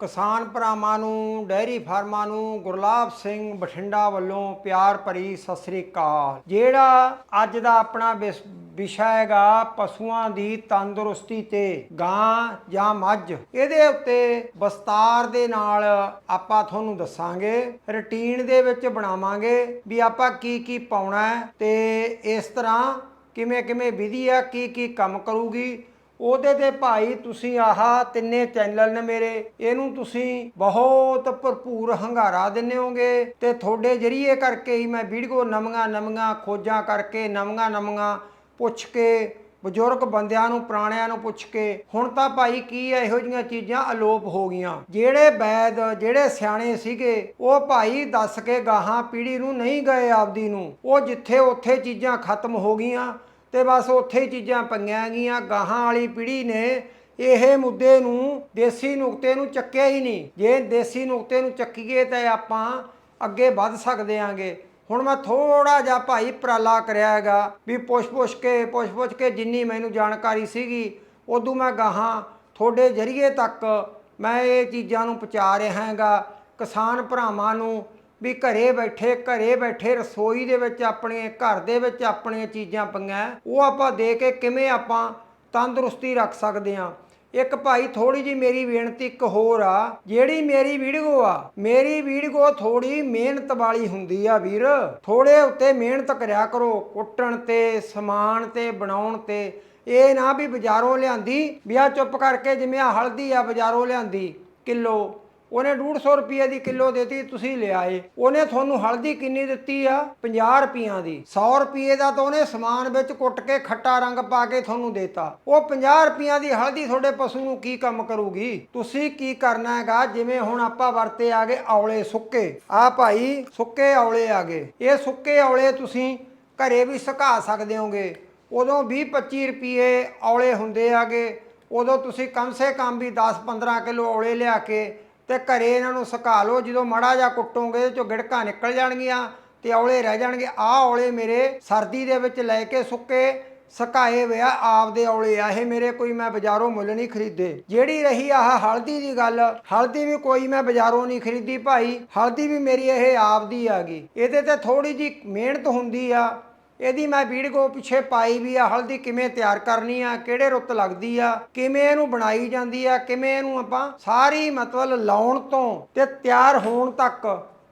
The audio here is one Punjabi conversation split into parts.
ਕਿਸਾਨ ਭਰਾਵਾਂ ਨੂੰ ਡੈਰੀ ਫਾਰਮਾਂ ਨੂੰ ਗੁਰਲਾਬ ਸਿੰਘ ਬਠਿੰਡਾ ਵੱਲੋਂ ਪਿਆਰ ਭਰੀ ਸਤਿ ਸ੍ਰੀ ਅਕਾਲ। ਜਿਹੜਾ ਅੱਜ ਦਾ ਆਪਣਾ ਵਿਸ- ਵਿਸ਼ਾ ਹੈਗਾ ਪਸ਼ੂਆਂ ਦੀ ਤੰਦਰੁਸਤੀ ਤੇ ਗਾਂ ਜਾਂ ਮੱਝ, ਇਹਦੇ ਉੱਤੇ ਵਿਸਤਾਰ ਦੇ ਨਾਲ ਆਪਾਂ ਤੁਹਾਨੂੰ ਦੱਸਾਂਗੇ, ਰੁਟੀਨ ਦੇ ਵਿੱਚ ਬਣਾਵਾਂਗੇ ਵੀ ਆਪਾਂ ਕੀ ਕੀ ਪਾਉਣਾ ਹੈ ਤੇ ਇਸ ਤਰ੍ਹਾਂ ਕਿਵੇਂ ਕਿਵੇਂ ਵਿਧੀ ਆ, ਕੀ ਕੀ ਕੰਮ ਕਰੂਗੀ ਉਹਦੇ ਤੇ ਭਾਈ ਤੁਸੀਂ ਆਹ ਤਿੰਨੇ ਚੈਨਲ ਨੇ ਮੇਰੇ, ਇਹਨੂੰ ਤੁਸੀਂ ਬਹੁਤ ਭਰਪੂਰ ਹੰਗਾਰਾ ਦਿੰਦੇ ਹੋਗੇ ਤੇ ਤੁਹਾਡੇ ਜਰੀਏ ਕਰਕੇ ਹੀ ਮੈਂ ਵੀਡੀਓ ਨਵੀਆਂ ਨਵੀਆਂ ਖੋਜਾਂ ਕਰਕੇ ਨਵੀਆਂ ਨਵੀਆਂ ਪੁੱਛ ਕੇ, ਬਜ਼ੁਰਗ ਬੰਦਿਆਂ ਨੂੰ, ਪੁਰਾਣਿਆਂ ਨੂੰ ਪੁੱਛ ਕੇ, ਹੁਣ ਤਾਂ ਭਾਈ ਕੀ ਹੈ ਇਹੋ ਜਿਹੀਆਂ ਚੀਜ਼ਾਂ ਅਲੋਪ ਹੋ ਗਈਆਂ। ਜਿਹੜੇ ਵੈਦ ਜਿਹੜੇ ਸਿਆਣੇ ਸੀਗੇ, ਉਹ ਭਾਈ ਦੱਸ ਕੇ ਗਾਹਾਂ ਪੀੜੀ ਨੂੰ ਨਹੀਂ ਗਏ ਆਪਦੀ ਨੂੰ। ਉਹ ਜਿੱਥੇ ਉੱਥੇ ਚੀਜ਼ਾਂ ਖਤਮ ਹੋ ਗਈਆਂ ਤੇ ਬਸ ਉੱਥੇ ਹੀ ਚੀਜ਼ਾਂ ਪਈਆਂ ਗਈਆਂ, ਗਾਹਾਂ ਵਾਲੀ ਪੀੜ੍ਹੀ ਨੇ ਇਹ ਮੁੱਦੇ ਨੂੰ ਦੇਸੀ ਨੁਕਤੇ ਨੂੰ ਚੱਕਿਆ ਹੀ ਨਹੀਂ। ਜੇ ਦੇਸੀ ਨੁਕਤੇ ਨੂੰ ਚੱਕੀਏ ਤਾਂ ਆਪਾਂ ਅੱਗੇ ਵੱਧ ਸਕਦੇ ਆਂਗੇ। ਹੁਣ ਮੈਂ ਥੋੜਾ ਜਿਹਾ ਭਾਈ ਉਪਰਾਲਾ ਕਰਿਆ ਹੈਗਾ ਵੀ ਪੁੱਛ-ਪੁੱਛ ਕੇ ਪੁੱਛ-ਪੁੱਛ ਕੇ ਜਿੰਨੀ ਮੈਨੂੰ ਜਾਣਕਾਰੀ ਸੀਗੀ, ਉਦੋਂ ਮੈਂ ਗਾਹਾਂ ਤੁਹਾਡੇ ਜਰੀਏ ਤੱਕ ਮੈਂ ਇਹ ਚੀਜ਼ਾਂ ਨੂੰ ਪਹੁੰਚਾ ਰਿਹਾ ਹਾਂਗਾ। ਕਿਸਾਨ ਭਰਾਵਾਂ ਨੂੰ ਵੀ ਘਰੇ ਬੈਠੇ ਘਰੇ ਬੈਠੇ ਰਸੋਈ ਦੇ ਵਿੱਚ ਆਪਣੇ, ਘਰ ਦੇ ਵਿੱਚ ਆਪਣੀਆਂ ਚੀਜ਼ਾਂ ਪਈਆਂ। ਉਹ ਆਪਾਂ ਦੇ ਕੇ ਕਿਵੇਂ ਆਪਾਂ ਤੰਦਰੁਸਤੀ ਰੱਖ ਸਕਦੇ ਹਾਂ? ਇੱਕ ਭਾਈ ਥੋੜੀ ਜੀ ਮੇਰੀ ਬੇਨਤੀ ਇੱਕ ਹੋਰ ਆ। ਜਿਹੜੀ ਮੇਰੀ ਵੀਡੀਓ ਆ, ਮੇਰੀ ਵੀਡੀਓ ਥੋੜੀ ਮਿਹਨਤ ਵਾਲੀ ਹੁੰਦੀ ਆ ਵੀਰ। ਥੋੜੇ ਉੱਤੇ ਮਿਹਨਤ ਕਰਿਆ ਕਰੋ। ਕੁੱਟਣ ਤੇ, ਸਮਾਨ ਤੇ, ਬਣਾਉਣ ਤੇ। ਇਹ ਨਾ ਵੀ ਬਾਜ਼ਾਰੋਂ ਲਿਆਂਦੀ, ਵੀ ਆ ਚੁੱਪ ਕਰਕੇ ਜਿਵੇਂ ਹਲਦੀ ਆ, ਬਾਜ਼ਾਰੋਂ ਲਿਆਂਦੀ। ਕਿਲੋ। ਉਹਨੇ 150 ਰੁਪਏ ਦੀ ਕਿਲੋ ਦਿੱਤੀ, ਤੁਸੀਂ ਲਿਆਏ। ਉਹਨੇ ਤੁਹਾਨੂੰ ਹਲਦੀ ਕਿੰਨੀ ਦਿੱਤੀ ਆ? 50 ਰੁਪਈਆਂ ਦੀ। 100 ਰੁਪਏ ਦਾ ਤਾਂ ਉਹਨੇ ਸਮਾਨ ਵਿੱਚ ਕੁੱਟ ਕੇ ਖੱਟਾ ਰੰਗ ਪਾ ਕੇ ਤੁਹਾਨੂੰ ਦੇਤਾ। ਉਹ 50 ਰੁਪਈਆਂ ਦੀ ਹਲਦੀ ਤੁਹਾਡੇ ਪਸ਼ੂ ਨੂੰ ਕੀ ਕੰਮ ਕਰੂਗੀ? ਤੁਸੀਂ ਕੀ ਕਰਨਾ ਹੈਗਾ? ਜਿਵੇਂ ਹੁਣ ਆਪਾਂ ਵਰਤੇ ਆ ਗਏ ਔਲੇ ਸੁੱਕੇ। ਆ ਭਾਈ, ਸੁੱਕੇ ਔਲੇ ਆ ਗਏ। ਇਹ ਸੁੱਕੇ ਔਲੇ ਤੁਸੀਂ ਘਰੇ ਵੀ ਸੁਕਾ ਸਕਦੇ ਹੋਗੇ। ਉਦੋਂ 20 25 ਰੁਪਏ ਔਲੇ ਹੁੰਦੇ ਆਗੇ ਉਦੋਂ ਤੁਸੀਂ ਕਮ ਸੇ ਕਮ ਵੀ 10 15 ਕਿਲੋ ਔਲੇ ਲਿਆ ਕੇ ਤੇ ਘਰੇ ਇਹਨਾਂ ਨੂੰ ਸੁਕਾ ਲਓ, ਜਦੋਂ ਮੜਾ ਜਾ ਕੁੱਟੋਗੇ ਇਹ ਚੋਂ ਗਿੜਕਾਂ ਨਿਕਲ ਜਾਣਗੀਆਂ ਤੇ ਔਲੇ ਰਹਿ ਜਾਣਗੇ। ਆਹ ਔਲੇ ਮੇਰੇ ਸਰਦੀ ਦੇ ਵਿੱਚ ਲੈ ਕੇ ਸੁੱਕੇ, ਸੁਕਾਏ ਵਿਆ ਆਪਦੇ ਔਲੇ ਆ। ਇਹ ਮੇਰੇ ਕੋਈ ਮੈਂ ਬਾਜ਼ਾਰੋਂ ਮੁੱਲ ਨਹੀਂ ਖਰੀਦੇ। ਜਿਹੜੀ ਰਹੀ ਆਹ ਹਲਦੀ ਦੀ ਗੱਲ, ਹਲਦੀ ਵੀ ਕੋਈ ਮੈਂ ਬਾਜ਼ਾਰੋਂ ਨਹੀਂ ਖਰੀਦੀ ਭਾਈ। ਹਲਦੀ ਵੀ ਮੇਰੀ ਇਹ ਆਪਦੀ ਆ ਗਈ। ਇਹਦੇ ਤੇ ਥੋੜੀ ਜੀ ਮਿਹਨਤ ਹੁੰਦੀ ਆ। ਇਹਦੀ ਮੈਂ ਵੀਡੀਓ ਪਿੱਛੇ ਪਾਈ ਵੀ ਆ, ਹਲਦੀ ਕਿਵੇਂ ਤਿਆਰ ਕਰਨੀ ਆ, ਕਿਹੜੇ ਰੁੱਤ ਲੱਗਦੀ ਆ, ਕਿਵੇਂ ਇਹਨੂੰ ਬਣਾਈ ਜਾਂਦੀ ਆ, ਕਿਵੇਂ ਇਹਨੂੰ ਆਪਾਂ ਸਾਰੀ ਮਤਲਬ ਲਾਉਣ ਤੋਂ ਤੇ ਤਿਆਰ ਹੋਣ ਤੱਕ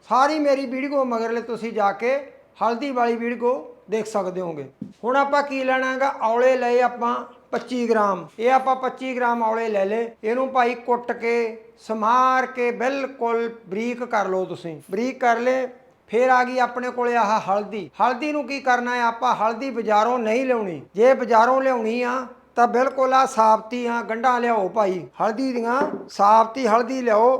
ਸਾਰੀ ਮੇਰੀ ਵੀਡੀਓ ਮਗਰਲੇ ਤੁਸੀਂ ਜਾ ਕੇ ਹਲਦੀ ਵਾਲੀ ਵੀਡੀਓ ਦੇਖ ਸਕਦੇ ਹੋਗੇ। ਹੁਣ ਆਪਾਂ ਕੀ ਲੈਣਾ ਹੈਗਾ? ਔਲੇ ਲਏ ਆਪਾਂ 25 ਗ੍ਰਾਮ। ਇਹ ਆਪਾਂ 25 ਗ੍ਰਾਮ ਔਲੇ ਲੈ ਲੇ ਇਹਨੂੰ ਭਾਈ ਕੁੱਟ ਕੇ, ਸਮਾਰ ਕੇ ਬਿਲਕੁਲ ਬਰੀਕ ਕਰ ਲਓ ਤੁਸੀਂ। ਬਰੀਕ ਕਰ ਲੇ ਫੇਰ ਆ ਗਈ ਆਪਣੇ ਕੋਲੇ ਆਹ ਹਲਦੀ। ਹਲਦੀ ਨੂੰ ਕੀ ਕਰਨਾ ਹੈ? ਆਪਾਂ ਹਲਦੀ ਬਾਜ਼ਾਰੋਂ ਨਹੀਂ ਲਿਆਉਣੀ। ਜੇ ਬਾਜ਼ਾਰੋਂ ਲਿਆਉਣੀ ਆ, ਤਾਂ ਬਿਲਕੁਲ ਆ ਸਾਫਤੀ ਆ, ਗੰਢਾਂ ਲਿਆਓ ਭਾਈ। ਹਲਦੀ ਦੀਆਂ ਸਾਫਤੀ ਹਲਦੀ ਲਿਆਓ।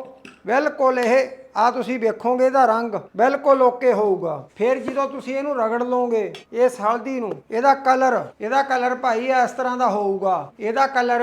ਬਿਲਕੁਲ ਇਹ ਆ ਤੁਸੀਂ ਵੇਖੋਗੇ ਇਹਦਾ ਰੰਗ, ਬਿਲਕੁਲ ਓਕੇ ਹੋਊਗਾ। ਫਿਰ ਜਦੋਂ ਤੁਸੀਂ ਇਹਨੂੰ ਰਗੜ ਲਓਗੇ, ਇਸ ਹਲਦੀ ਨੂੰ, ਇਹਦਾ ਕਲਰ ਇਹਦਾ ਕਲਰ ਭਾਈ ਇਸ ਤਰ੍ਹਾਂ ਦਾ ਹੋਊਗਾ। ਇਹਦਾ ਕਲਰ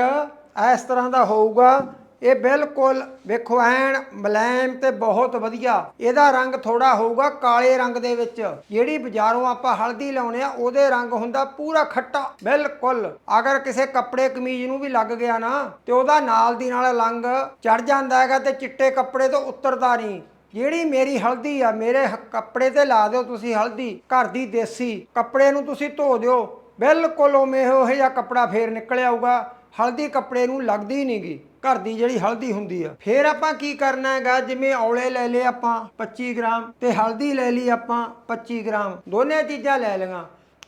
ਇਸ ਤਰ੍ਹਾਂ ਦਾ ਹੋਊਗਾ ਇਹ ਬਿਲਕੁਲ ਵੇਖੋ ਐਨ ਮਲੈਮ ਤੇ ਬਹੁਤ ਵਧੀਆ। ਇਹਦਾ ਰੰਗ ਥੋੜਾ ਹੋਊਗਾ ਕਾਲੇ ਰੰਗ ਦੇ ਵਿੱਚ। ਜਿਹੜੀ ਬਾਜ਼ਾਰੋਂ ਆਪਾਂ ਹਲਦੀ ਲਾਉਨੇ ਆ, ਉਹਦੇ ਰੰਗ ਹੁੰਦਾ ਪੂਰਾ ਖੱਟਾ। ਬਿਲਕੁਲ। ਅਗਰ ਕਿਸੇ ਕੱਪੜੇ ਕਮੀਜ਼ ਨੂੰ ਵੀ ਲੱਗ ਗਿਆ ਨਾ, ਤੇ ਉਹਦਾ ਨਾਲ ਦੀ ਨਾਲ ਰੰਗ ਚੜ ਜਾਂਦਾ ਹੈਗਾ ਤੇ ਚਿੱਟੇ ਕੱਪੜੇ ਤੋਂ ਉਤਰਦਾ ਨਹੀਂ। ਜਿਹੜੀ ਮੇਰੀ ਹਲਦੀ ਆ, ਮੇਰੇ ਕੱਪੜੇ ਤੇ ਲਾ ਦਿਓ ਤੁਸੀਂ ਹਲਦੀ, ਘਰ ਦੀ ਦੇਸੀ ਕੱਪੜੇ ਨੂੰ ਤੁਸੀਂ ਧੋ ਦਿਓ। ਬਿਲਕੁਲ ਉਵੇਂ ਉਹ ਜਿਹਾ ਕੱਪੜਾ ਫੇਰ ਨਿਕਲ ਆਊਗਾ। ਹਲਦੀ ਕੱਪੜੇ ਨੂੰ ਲੱਗਦੀ ਨਹੀਂਗੀ ਘਰ ਦੀ ਜਿਹੜੀ ਹਲਦੀ ਹੁੰਦੀ ਆ। ਫਿਰ ਆਪਾਂ ਕੀ ਕਰਨਾ ਹੈਗਾ? ਜਿਵੇਂ ਔਲੇ ਲੈ ਲਏ ਆਪਾਂ 25 ਗ੍ਰਾਮ ਤੇ ਹਲਦੀ ਲੈ ਲਈ ਆਪਾਂ 25 ਗ੍ਰਾਮ। ਦੋਨੇ ਚੀਜ਼ਾਂ ਲੈ ਲਈਆਂ।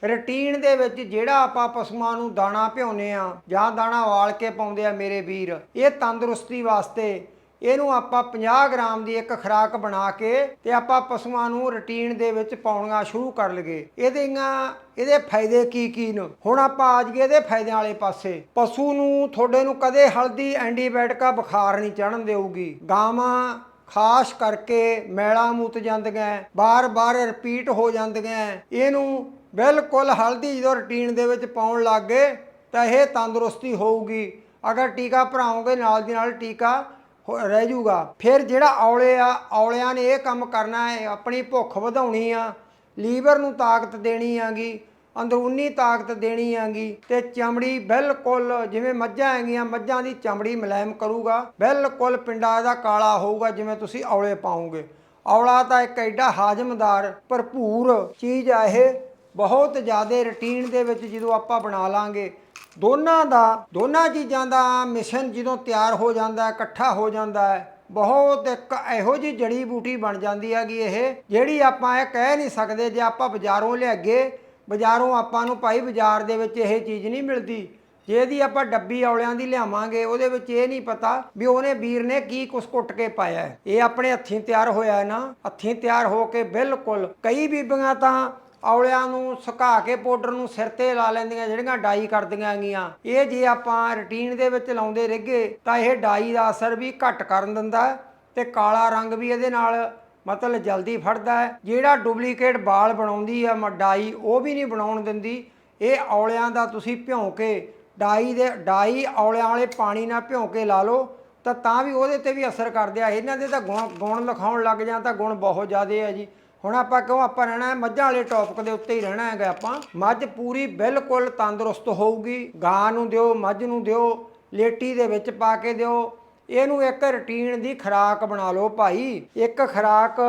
ਰੁਟੀਨ ਦੇ ਵਿੱਚ ਜਿਹੜਾ ਆਪਾਂ ਪਸ਼ੂਆਂ ਨੂੰ ਦਾਣਾ ਭਿਉਨੇ ਆ ਜਾਂ ਦਾਣਾ ਵਾਲ ਕੇ ਪਾਉਂਦੇ ਆ ਮੇਰੇ ਵੀਰ, ਇਹ ਤੰਦਰੁਸਤੀ ਵਾਸਤੇ ਇਹਨੂੰ ਆਪਾਂ 50 ਗ੍ਰਾਮ ਦੀ ਇੱਕ ਖੁਰਾਕ ਬਣਾ ਕੇ ਤੇ ਆਪਾਂ ਪਸ਼ੂਆਂ ਨੂੰ ਰੁਟੀਨ ਦੇ ਵਿੱਚ ਪਾਉਣੀਆਂ ਸ਼ੁਰੂ ਕਰ ਲਗੇ ਇਹਦੀਆਂ, ਇਹਦੇ ਫਾਇਦੇ ਕੀ ਕੀ ਨੇ? ਹੁਣ ਆਪਾਂ ਆ ਜਾਈਏ ਇਹਦੇ ਫਾਇਦਿਆਂ ਵਾਲੇ ਪਾਸੇ। ਪਸ਼ੂ ਨੂੰ, ਤੁਹਾਡੇ ਨੂੰ ਕਦੇ ਹਲਦੀ ਐਂਟੀਬਾਇਓਟਿਕਾ ਬੁਖਾਰ ਨਹੀਂ ਚੜਨ ਦੇਊਗੀ। ਗਾਵਾਂ ਖਾਸ ਕਰਕੇ ਮੈਲਾ ਮੂਤ ਜਾਂਦੀਆਂ, ਬਾਰ-ਬਾਰ ਰਿਪੀਟ ਹੋ ਜਾਂਦੀਆਂ। ਇਹਨੂੰ ਬਿਲਕੁਲ ਹਲਦੀ ਜਦੋਂ ਰੁਟੀਨ ਦੇ ਵਿੱਚ ਪਾਉਣ ਲੱਗ ਗਏ, ਤਾਂ ਇਹ ਤੰਦਰੁਸਤੀ ਹੋਊਗੀ। ਅਗਰ ਟੀਕਾ ਭਰਾਓਗੇ, ਨਾਲ ਦੀ ਨਾਲ ਟੀਕਾ ਹੋ- ਰਹਿ ਜੂਗਾ। ਫਿਰ ਜਿਹੜਾ ਔਲੇ ਆ, ਔਲਿਆਂ ਨੇ ਇਹ ਕੰਮ ਕਰਨਾ ਹੈ, ਆਪਣੀ ਭੁੱਖ ਵਧਾਉਣੀ ਆ, ਲੀਵਰ ਨੂੰ ਤਾਕਤ ਦੇਣੀ ਆਗੀ, ਅੰਦਰੂਨੀ ਤਾਕਤ ਦੇਣੀ ਆਂਗੀ, ਤੇ ਚਮੜੀ ਬਿਲਕੁਲ ਜਿਵੇਂ ਮੱਝਾਂ ਹੈਗੀਆਂ, ਮੱਝਾਂ ਦੀ ਚਮੜੀ ਮੁਲਾਇਮ ਕਰੂਗਾ, ਬਿਲਕੁਲ ਪਿੰਡਾ ਦਾ ਕਾਲਾ ਹੋਊਗਾ ਜਿਵੇਂ ਤੁਸੀਂ ਔਲੇ ਪਾਉਂਗੇ। ਔਲਾ ਤਾਂ ਇੱਕ ਐਡਾ ਹਾਜ਼ਮਦਾਰ, ਭਰਪੂਰ ਚੀਜ਼ ਆ ਇਹ, ਬਹੁਤ ਜ਼ਿਆਦਾ ਰੁਟੀਨ ਦੇ ਵਿੱਚ ਜਦੋਂ ਆਪਾਂ ਬਣਾ ਲਾਂਗੇ ਦੋਨਾਂ ਦਾ, ਦੋਨਾਂ ਚੀਜ਼ਾਂ ਦਾ ਮਿਸ਼ਨ ਜਦੋਂ ਤਿਆਰ ਹੋ ਜਾਂਦਾ ਇਕੱਠਾ ਹੋ ਜਾਂਦਾ ਹੈ, ਬਹੁਤ ਇੱਕ ਇਹੋ ਜਿਹੀ ਜੜੀ ਬੂਟੀ ਬਣ ਜਾਂਦੀ ਹੈਗੀ ਇਹ ਜਿਹੜੀ ਆਪਾਂ ਇਹ ਕਹਿ ਨਹੀਂ ਸਕਦੇ ਜੇ ਆਪਾਂ ਬਾਜ਼ਾਰੋਂ ਲਿਆਗੇ ਬਾਜ਼ਾਰੋਂ ਆਪਾਂ ਨੂੰ ਭਾਈ ਬਾਜ਼ਾਰ ਦੇ ਵਿੱਚ ਇਹ ਚੀਜ਼ ਨਹੀਂ ਮਿਲਦੀ। ਜੇ ਇਹਦੀ ਆਪਾਂ ਡੱਬੀ ਔਲਿਆਂ ਦੀ ਲਿਆਵਾਂਗੇ, ਉਹਦੇ ਵਿੱਚ ਇਹ ਨਹੀਂ ਪਤਾ ਵੀ ਉਹਨੇ ਵੀਰ ਨੇ ਕੀ ਕੁਛ ਕੁੱਟ ਕੇ ਪਾਇਆ ਇਹ ਆਪਣੇ ਹੱਥੀਂ ਤਿਆਰ ਹੋਇਆ ਹੈ ਨਾ, ਹੱਥੀਂ ਤਿਆਰ ਹੋ ਕੇ ਬਿਲਕੁਲ ਕਈ ਬੀਬੀਆਂ ਤਾਂ ਔਲਿਆਂ ਨੂੰ ਸੁਕਾ ਕੇ ਪਾਊਡਰ ਨੂੰ ਸਿਰ ਤੇ ਲਾ ਲੈਂਦੀਆਂ, ਜਿਹੜੀਆਂ ਡਾਈ ਕਰਦੀਆਂ ਹੈਗੀਆਂ। ਇਹ ਜੇ ਆਪਾਂ ਰੁਟੀਨ ਦੇ ਵਿੱਚ ਲਾਉਂਦੇ ਰਹਿਗੇ ਤਾਂ ਇਹ ਡਾਈ ਦਾ ਅਸਰ ਵੀ ਘੱਟ ਕਰਨ ਦਿੰਦਾ ਹੈ ਤੇ ਕਾਲਾ ਰੰਗ ਵੀ ਇਹਦੇ ਨਾਲ ਮਤਲਬ ਜਲਦੀ ਫੜਦਾ ਹੈ। ਜਿਹੜਾ ਡੁਪਲੀਕੇਟ ਵਾਲ ਬਣਾਉਂਦੀ ਆ ਮ- ਡਾਈ, ਉਹ ਵੀ ਨਹੀਂ ਬਣਾਉਣ ਦਿੰਦੀ। ਇਹ ਔਲਿਆਂ ਦਾ ਤੁਸੀਂ ਭਿਉਂ ਕੇ ਡਾਈ ਦੇ, ਡਾਈ ਔਲਿਆਂ ਵਾਲੇ ਪਾਣੀ ਨਾਲ ਭਿਉਂ ਕੇ ਲਾ ਲਓ, ਤਾਂ ਤਾਂ ਵੀ ਉਹਦੇ ਤੇ ਵੀ ਅਸਰ ਕਰਦੇ ਆ। ਇਹਨਾਂ ਦੇ ਤਾਂ ਗੁਣ ਗੁਣ ਲਿਖਾਉਣ ਲੱਗ ਜਾਂ ਤਾਂ ਗੁਣ ਬਹੁਤ ਜ਼ਿਆਦੇ ਆ ਜੀ। ਹੁਣ ਆਪਾਂ ਕਿਉਂ ਆਪਾਂ ਰਹਿਣਾ ਹੈ? ਮੱਝਾਂ ਵਾਲੇ ਟੌਪਿਕ ਦੇ ਉੱਤੇ ਹੀ ਰਹਿਣਾ ਹੈਗਾ ਆਪਾਂ। ਮੱਝ ਪੂਰੀ ਬਿਲਕੁਲ ਤੰਦਰੁਸਤ ਹੋਊਗੀ। ਗਾਂ ਨੂੰ ਦਿਓ, ਮੱਝ ਨੂੰ ਦਿਓ, ਲੇਟੀ ਦੇ ਵਿੱਚ ਪਾ ਕੇ ਦਿਓ। ਇਹਨੂੰ ਇੱਕ ਰੁਟੀਨ ਦੀ ਖੁਰਾਕ ਬਣਾ ਲਓ ਭਾਈ। ਇੱਕ ਖੁਰਾਕ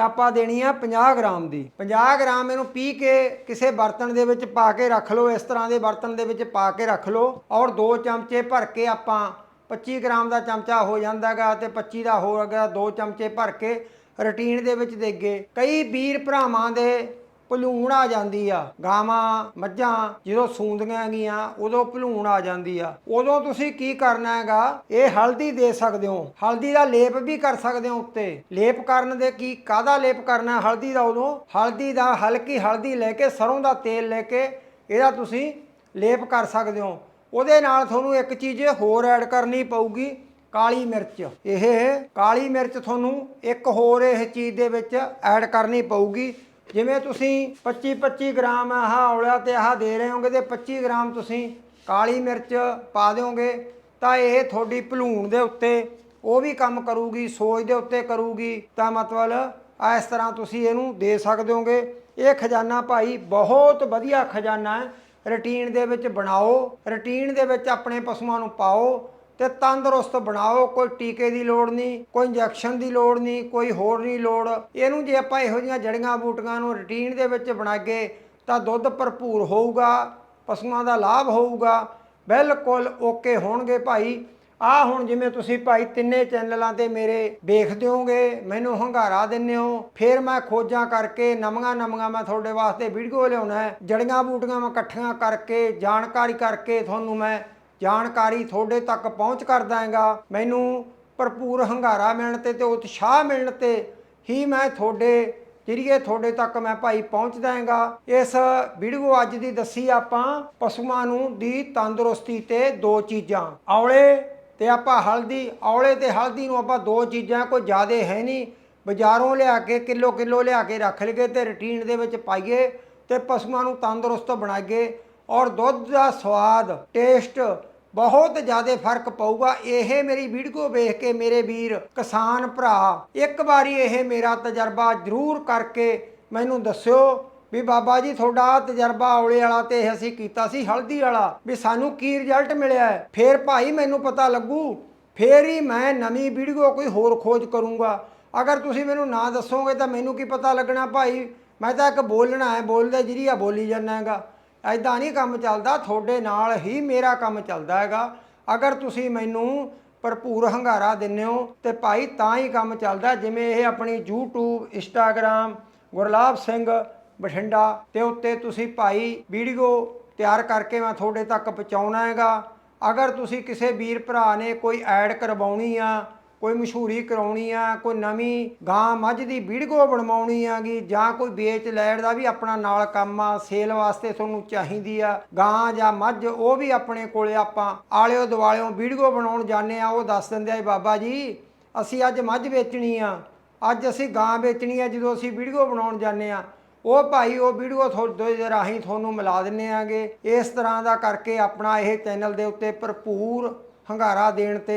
ਆਪਾਂ ਦੇਣੀ ਆ 50 ਗ੍ਰਾਮ ਦੀ। 50 ਗ੍ਰਾਮ ਇਹਨੂੰ ਪੀ ਕੇ ਕਿਸੇ ਬਰਤਨ ਦੇ ਵਿੱਚ ਪਾ ਕੇ ਰੱਖ ਲਓ। ਇਸ ਤਰ੍ਹਾਂ ਦੇ ਬਰਤਨ ਦੇ ਵਿੱਚ ਪਾ ਕੇ ਰੱਖ ਲਓ। ਔਰ ਦੋ ਚਮਚੇ ਭਰ ਕੇ ਆਪਾਂ 25 ਗ੍ਰਾਮ ਦਾ ਚਮਚਾ ਹੋ ਜਾਂਦਾਗਾ ਤੇ 25 ਦਾ ਹੋ ਗਿਆ 2 ਚਮਚੇ ਭਰ ਕੇ ਰੁਟੀਨ ਦੇ ਵਿੱਚ ਦੇਗੇ ਕਈ ਵੀਰ ਭਰਾਵਾਂ ਦੇ ਭਲੂਣ ਆ ਜਾਂਦੀ ਆ। ਗਾਵਾਂ, ਮੱਝਾਂ ਜਦੋਂ ਸੂੰਦੀਆਂ ਗੀਆਂ ਉਦੋਂ ਭਲੂਣ ਆ ਜਾਂਦੀ ਆ। ਉਦੋਂ ਤੁਸੀਂ ਕੀ ਕਰਨਾ ਹੈਗਾ? ਇਹ ਹਲਦੀ ਦੇ ਸਕਦੇ ਹੋ। ਹਲਦੀ ਦਾ ਲੇਪ ਵੀ ਕਰ ਸਕਦੇ ਹੋ ਉੱਤੇ। ਲੇਪ ਕਰਨ ਦੇ ਕੀ ਕਾਦਾ ਲੇਪ ਕਰਨਾ ਹਲਦੀ ਦਾ ਉਦੋਂ? ਹਲਦੀ ਦਾ ਹਲਕੀ ਹਲਦੀ ਲੈ ਕੇ, ਸਰੋਂ ਦਾ ਤੇਲ ਲੈ ਕੇ ਇਹਦਾ ਤੁਸੀਂ ਲੇਪ ਕਰ ਸਕਦੇ ਹੋ। ਉਹਦੇ ਨਾਲ ਤੁਹਾਨੂੰ ਇੱਕ ਚੀਜ਼ ਹੋਰ ਐਡ ਕਰਨੀ ਪਊਗੀ। ਕਾਲੀ ਮਿਰਚ। ਇਹ ਕਾਲੀ ਮਿਰਚ ਤੁਹਾਨੂੰ ਇੱਕ ਹੋਰ ਇਹ ਚੀਜ਼ ਦੇ ਵਿੱਚ ਐਡ ਕਰਨੀ ਪਊਗੀ। ਜਿਵੇਂ ਤੁਸੀਂ 25 25 ਗ੍ਰਾਮ ਆਹ ਔਲਾ ਤੇ ਆਹ ਦੇ ਰਹੇ ਹੋਗੇ ਤੇ 25 ਗ੍ਰਾਮ ਤੁਸੀਂ ਕਾਲੀ ਮਿਰਚ ਪਾ ਦਿਓਗੇ, ਤਾਂ ਇਹ ਤੁਹਾਡੀ ਭਲੂਣ ਦੇ ਉੱਤੇ ਉਹ ਵੀ ਕੰਮ ਕਰੂਗੀ, ਸੋਜ ਦੇ ਉੱਤੇ ਕਰੂਗੀ। ਤਾਂ ਮਤਲਬ ਇਸ ਤਰ੍ਹਾਂ ਤੁਸੀਂ ਇਹਨੂੰ ਦੇ ਸਕਦੇ ਹੋਗੇ। ਇਹ ਖਜ਼ਾਨਾ ਭਾਈ ਬਹੁਤ ਵਧੀਆ ਖਜ਼ਾਨਾ ਹੈ। ਰੁਟੀਨ ਦੇ ਵਿੱਚ ਬਣਾਓ, ਰੁਟੀਨ ਦੇ ਵਿੱਚ ਆਪਣੇ ਪਸ਼ੂਆਂ ਨੂੰ ਪਾਓ ਤੇ ਤੰਦਰੁਸਤ ਬਣਾਓ, ਕੋਈ ਟੀਕੇ ਦੀ ਲੋੜ ਨਹੀਂ, ਕੋਈ ਇੰਜੈਕਸ਼ਨ ਦੀ ਲੋੜ ਨਹੀਂ, ਕੋਈ ਹੋਰ ਨਹੀਂ ਲੋੜ। ਇਹਨੂੰ ਜੇ ਆਪਾਂ ਇਹੋ ਜਿਹੀਆਂ ਜੜੀਆਂ ਬੂਟੀਆਂ ਨੂੰ ਰੁਟੀਨ ਦੇ ਵਿੱਚ ਬਣਾਗੇ ਤਾਂ ਦੁੱਧ ਭਰਪੂਰ ਹੋਊਗਾ, ਪਸ਼ੂਆਂ ਦਾ ਲਾਭ ਹੋਊਗਾ। ਬਿਲਕੁਲ ਓਕੇ ਹੋਣਗੇ ਭਾਈ। ਆ ਹੁਣ ਜਿਵੇਂ ਤੁਸੀਂ ਭਾਈ ਤਿੰਨੇ ਚੈਨਲਾਂ ਤੇ ਮੇਰੇ ਵੇਖਦੇ ਹੋਗੇ ਮੈਨੂੰ ਹੰਗਾਰਾ ਦਿੰਦੇ ਹੋ। ਫਿਰ ਮੈਂ ਖੋਜਾਂ ਕਰਕੇ ਨਵੀਆਂ ਨਵੀਆਂ ਮੈਂ ਤੁਹਾਡੇ ਵਾਸਤੇ ਵੀਡੀਓ ਲਿਆਉਣਾ ਜੜੀਆਂ ਬੂਟੀਆਂ ਮੈਂ ਇਕੱਠੀਆਂ ਕਰਕੇ, ਜਾਣਕਾਰੀ ਕਰਕੇ ਤੁਹਾਨੂੰ ਮੈਂ ਜਾਣਕਾਰੀ ਤੁਹਾਡੇ ਤੱਕ ਪਹੁੰਚ ਕਰ ਦਾਂਗਾ। ਮੈਨੂੰ ਭਰਪੂਰ ਹੰਗਾਰਾ ਮਿਲਣ ਤੇ ਤੇ ਉਤਸ਼ਾਹ ਮਿਲਣ ਤੇ ਹੀ ਮੈਂ ਤੁਹਾਡੇ, ਜਰੀਏ ਤੁਹਾਡੇ ਤੱਕ ਮੈਂ ਭਾਈ ਪਹੁੰਚ ਦਾਂਗਾ। ਇਸ ਵੀਡੀਓ ਅੱਜ ਦੀ ਦੱਸੀ ਆਪਾਂ ਪਸ਼ੂਆਂ ਨੂੰ ਦੀ ਤੰਦਰੁਸਤੀ ਤੇ ਦੋ ਚੀਜ਼ਾਂ, ਔਲੇ ਤੇ ਆਪਾਂ ਹਲਦੀ, ਔਲੇ ਤੇ ਹਲਦੀ ਨੂੰ ਆਪਾਂ ਦੋ ਚੀਜ਼ਾਂ, ਕੋਈ ਜ਼ਿਆਦਾ ਹੈ ਨਹੀਂ। ਬਾਜ਼ਾਰੋਂ ਲਿਆ ਕੇ ਕਿਲੋ ਕਿਲੋ ਲਿਆ ਕੇ ਰੱਖ ਲਈਏ ਤੇ ਰੁਟੀਨ ਦੇ ਵਿੱਚ ਪਾਈਏ ਤੇ ਪਸ਼ੂਆਂ ਨੂੰ ਤੰਦਰੁਸਤ ਬਣਾਈਏ। ਔਰ ਦੁੱਧ ਦਾ ਸਵਾਦ ਟੇਸਟ ਬਹੁਤ ਜ਼ਿਆਦਾ ਫ਼ਰਕ ਪਊਗਾ। ਇਹ ਮੇਰੀ ਵੀਡੀਓ ਵੇਖ ਕੇ ਮੇਰੇ ਵੀਰ ਕਿਸਾਨ ਭਰਾ, ਇੱਕ ਵਾਰੀ ਇਹ ਮੇਰਾ ਤਜਰਬਾ ਜ਼ਰੂਰ ਕਰਕੇ ਮੈਨੂੰ ਦੱਸਿਓ ਵੀ ਬਾਬਾ ਜੀ, ਤੁਹਾਡਾ ਤਜਰਬਾ ਔਲੇ ਵਾਲਾ ਤੇ ਅਸੀਂ ਕੀਤਾ ਸੀ, ਹਲਦੀ ਵਾਲਾ, ਵੀ ਸਾਨੂੰ ਕੀ ਰਿਜ਼ਲਟ ਮਿਲਿਆ ਹੈ। ਫੇਰ ਭਾਈ ਮੈਨੂੰ ਪਤਾ ਲੱਗੂ, ਫੇਰ ਹੀ ਮੈਂ ਨਵੀਂ ਵੀਡੀਓ ਕੋਈ ਹੋਰ ਖੋਜ ਕਰੂੰਗਾ। ਅਗਰ ਤੁਸੀਂ ਮੈਨੂੰ ਨਾ ਦੱਸੋਗੇ ਤਾਂ ਮੈਨੂੰ ਕੀ ਪਤਾ ਲੱਗਣਾ ਭਾਈ? ਮੈਂ ਤਾਂ ਇੱਕ ਬੋਲਣਾ ਹੈ, ਬੋਲਦਾ ਜਰੀਆ ਬੋਲੀ ਜਾਂਦਾ ਹੈਗਾ। ਐਦਾਂ ਨਹੀਂ ਕੰਮ ਚੱਲਦਾ, ਤੁਹਾਡੇ ਨਾਲ ਹੀ ਮੇਰਾ ਕੰਮ ਚੱਲਦਾ ਹੈਗਾ। ਅਗਰ ਤੁਸੀਂ ਮੈਨੂੰ ਭਰਪੂਰ ਹੰਗਾਰਾ ਦਿੰਦੇ ਹੋ ਤੇ ਭਾਈ ਤਾਂ ਹੀ ਕੰਮ ਚੱਲਦਾ, ਜਿਵੇਂ ਇਹ ਆਪਣੀ YouTube, Instagram, ਗੁਰਲਾਬ ਸਿੰਘ ਬਠਿੰਡਾ ਤੇ ਉੱਤੇ ਤੁਸੀਂ ਭਾਈ ਵੀਡੀਓ ਤਿਆਰ ਕਰਕੇ ਮੈਂ ਤੁਹਾਡੇ ਤੱਕ ਪਹੁੰਚਾਉਣਾ ਹੈਗਾ। ਅਗਰ ਤੁਸੀਂ ਕਿਸੇ ਵੀਰ ਭਰਾ ਨੇ ਕੋਈ ਐਡ ਕਰਵਾਉਣੀ ਆ ਕੋਈ ਮਸ਼ਹੂਰੀ ਕਰਾਉਣੀ ਆ, ਕੋਈ ਨਵੀਂ ਗਾਂ ਮੱਝ ਦੀ ਵੀਡੀਓ ਬਣਵਾਉਣੀ ਆਗੀ ਜਾਂ ਕੋਈ ਵੇਚ ਲੈਣ ਦਾ ਵੀ ਆਪਣਾ ਨਾਲ ਕੰਮ ਆ, ਸੇਲ ਵਾਸਤੇ ਤੁਹਾਨੂੰ ਚਾਹੀਦੀ ਆ, ਗਾਂ ਜਾਂ ਮੱਝ, ਉਹ ਵੀ ਆਪਣੇ ਕੋਲੇ ਆਪਾਂ ਆਲਿਓ ਦਿਵਾਲਿਓ ਵੀਡੀਓ ਬਣਾਉਣ ਜਾਂਦੇ ਆ, ਉਹ ਦੱਸ ਦਿੰਦੇ ਆ ਵੀ ਬਾਬਾ ਜੀ, ਅਸੀਂ ਅੱਜ ਮੱਝ ਵੇਚਣੀ ਆ, ਅੱਜ ਅਸੀਂ ਗਾਂ ਵੇਚਣੀ ਆ, ਜਦੋਂ ਅਸੀਂ ਵੀਡੀਓ ਬਣਾਉਣ ਜਾਂਦੇ ਆ, ਉਹ ਭਾਈ ਉਹ ਵੀਡੀਓ ਤੁਹਾਡੇ ਰਾਹੀਂ ਤੁਹਾਨੂੰ ਮਿਲਾ ਦਿੰਨੇ ਆਗੇ। ਇਸ ਤਰ੍ਹਾਂ ਦਾ ਕਰਕੇ ਆਪਣਾ ਇਹ ਚੈਨਲ ਦੇ ਉੱਤੇ ਭਰਪੂਰ ਹੰਗਾਰਾ ਦੇਣ ਤੇ